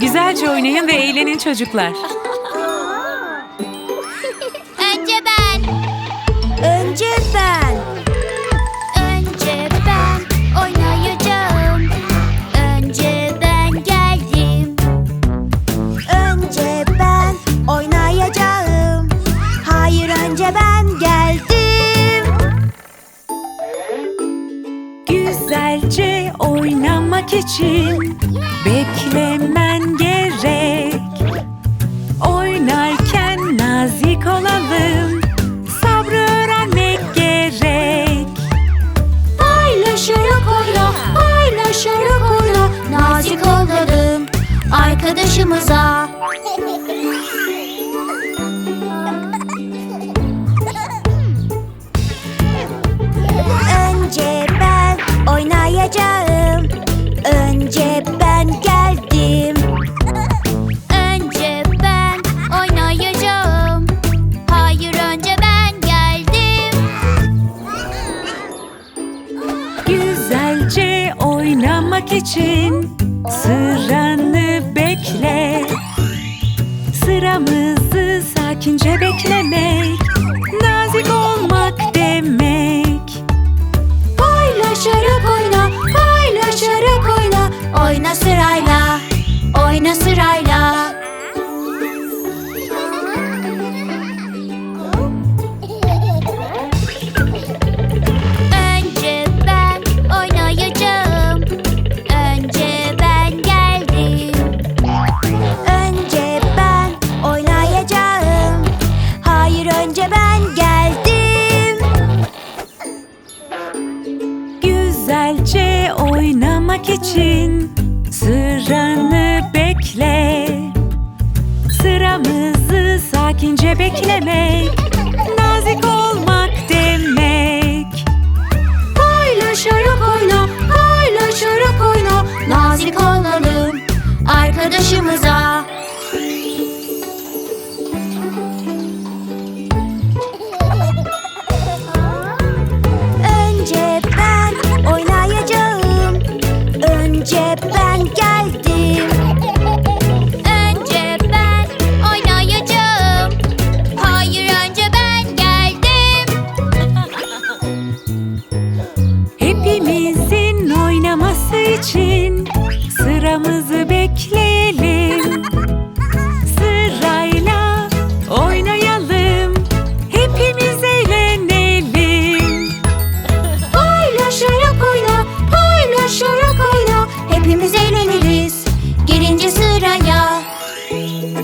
Güzelce oynayın ve eğlenin çocuklar. Önce ben. Önce ben. Güzelce oynamak için beklemen gerek. Oynarken nazik olalım, sabrı öğrenmek gerek. Paylaşarak oyna, paylaşarak oyna. Nazik olalım arkadaşımıza. Oynamak için sıranı bekle. Sıramızı sakince beklemek, nazik olmak demek. Paylaşarak oyna, paylaşarak oyna. Oyna sırayla, oyna sırayla. İçin sıranı bekle. Sıramızı sakince beklemek, nazik olmak demek. Paylaşarak oyna, paylaşarak oyna. Nazik olalım arkadaşımıza. 들어요